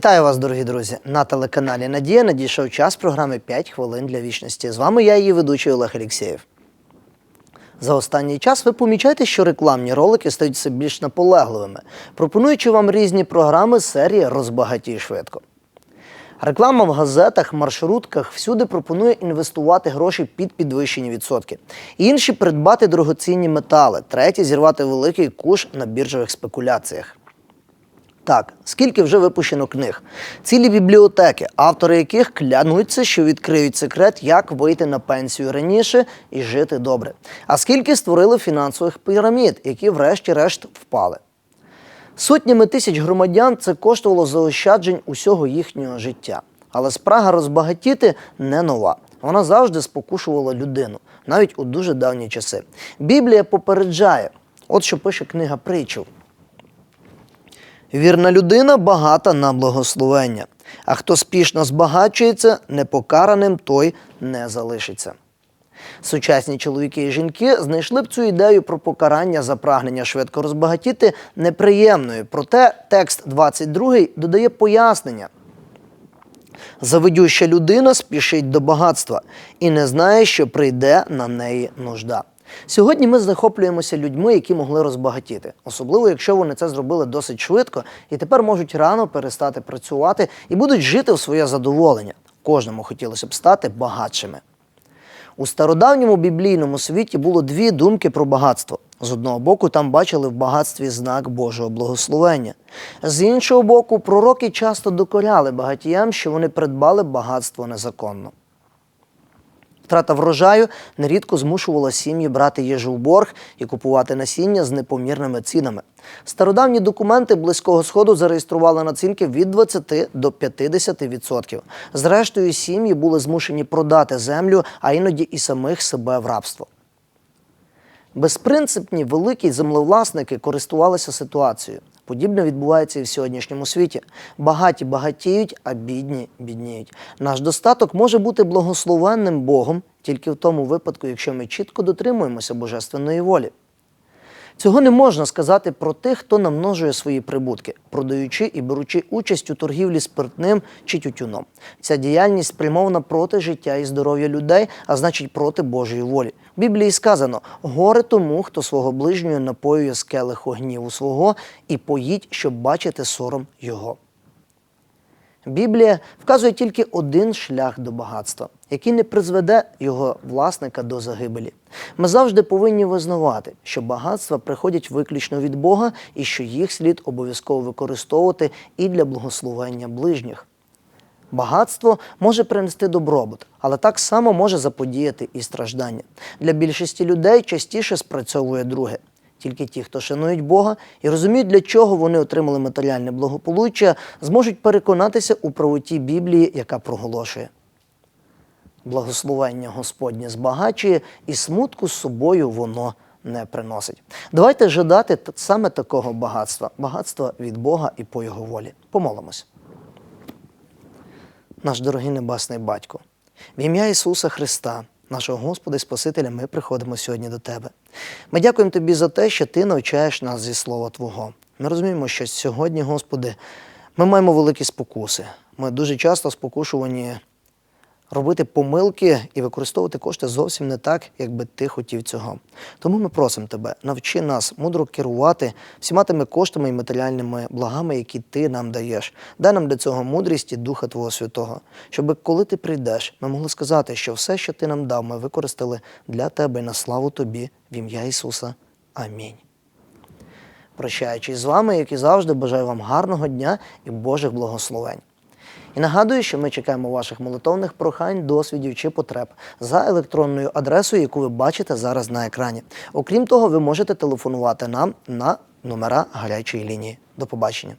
Вітаю вас, дорогі друзі! На телеканалі Надія надійшов час програми «5 хвилин для вічності. З вами я, її ведучий Олег Алєксєєв. За останній час ви помічаєте, що рекламні ролики стають все більш наполегливими, пропонуючи вам різні програми серії Розбагатій швидко. Реклама в газетах, маршрутках всюди пропонує інвестувати гроші під підвищені відсотки. Інші придбати дорогоцінні метали, треті зірвати великий куш на біржових спекуляціях. Так, скільки вже випущено книг, цілі бібліотеки, автори яких клянуться, що відкриють секрет, як вийти на пенсію раніше і жити добре. А скільки створили фінансових пірамід, які врешті-решт впали. Сотнями тисяч громадян це коштувало заощаджень усього їхнього життя. Але спрага розбагатіти не нова. Вона завжди спокушувала людину, навіть у дуже давні часи. Біблія попереджає, от що пише книга притчів. Вірна людина багата на благословення, а хто спішно збагачується, непокараним той не залишиться. Сучасні чоловіки і жінки знайшли б цю ідею про покарання за прагнення швидко розбагатіти неприємною. Проте текст 22 додає пояснення. Завидюща людина спішить до багатства і не знає, що прийде на неї нужда. Сьогодні ми захоплюємося людьми, які могли розбагатіти, особливо якщо вони це зробили досить швидко і тепер можуть рано перестати працювати і будуть жити в своє задоволення. Кожному хотілося б стати багатшими. У стародавньому біблійному світі було дві думки про багатство. З одного боку, там бачили в багатстві знак Божого благословення. З іншого боку, пророки часто докоряли багатіям, що вони придбали багатство незаконно. Втрата врожаю нерідко змушувала сім'ї брати їжу в борг і купувати насіння з непомірними цінами. Стародавні документи Близького Сходу зареєстрували націнки від 20 до 50%. Зрештою, сім'ї були змушені продати землю, а іноді і самих себе в рабство. Безпринципні великі землевласники користувалися ситуацією. Подібне відбувається і в сьогоднішньому світі. Багаті багатіють, а бідні бідніють. Наш достаток може бути благословенним Богом тільки в тому випадку, якщо ми чітко дотримуємося божественної волі. Цього не можна сказати про тих, хто намножує свої прибутки, продаючи і беручи участь у торгівлі спиртним чи тютюном. Ця діяльність спрямована проти життя і здоров'я людей, а значить проти Божої волі. В Біблії сказано: горе тому, хто свого ближнього напоює з келиху гніву свого і поїть, щоб бачити сором його. Біблія вказує тільки один шлях до багатства, який не призведе його власника до загибелі. Ми завжди повинні визнавати, що багатства приходять виключно від Бога і що їх слід обов'язково використовувати і для благословення ближніх. Багатство може принести добробут, але так само може заподіяти і страждання. Для більшості людей частіше спрацьовує друге. Тільки ті, хто шанують Бога і розуміють, для чого вони отримали матеріальне благополуччя, зможуть переконатися у правоті Біблії, яка проголошує. Благословення Господнє збагачує, і смутку з собою воно не приносить. Давайте жадати саме такого багатства, багатства від Бога і по Його волі. Помолимось. Наш дорогий небесний батько, в ім'я Ісуса Христа, нашого Господа і Спасителя, ми приходимо сьогодні до Тебе. Ми дякуємо Тобі за те, що Ти навчаєш нас зі Слова Твого. Ми розуміємо, що сьогодні, Господи, ми маємо великі спокуси. Ми дуже часто спокушувані робити помилки і використовувати кошти зовсім не так, як би ти хотів цього. Тому ми просимо тебе, навчи нас мудро керувати всіма тими коштами і матеріальними благами, які ти нам даєш. Дай нам для цього мудрість і Духа Твого Святого, щоб коли ти прийдеш, ми могли сказати, що все, що ти нам дав, ми використали для тебе і на славу тобі в ім'я Ісуса. Амінь. Прощаючись з вами, як і завжди, бажаю вам гарного дня і Божих благословень. І нагадую, що ми чекаємо ваших молитовних прохань, досвідів чи потреб за електронною адресою, яку ви бачите зараз на екрані. Окрім того, ви можете телефонувати нам на номера гарячої лінії. До побачення.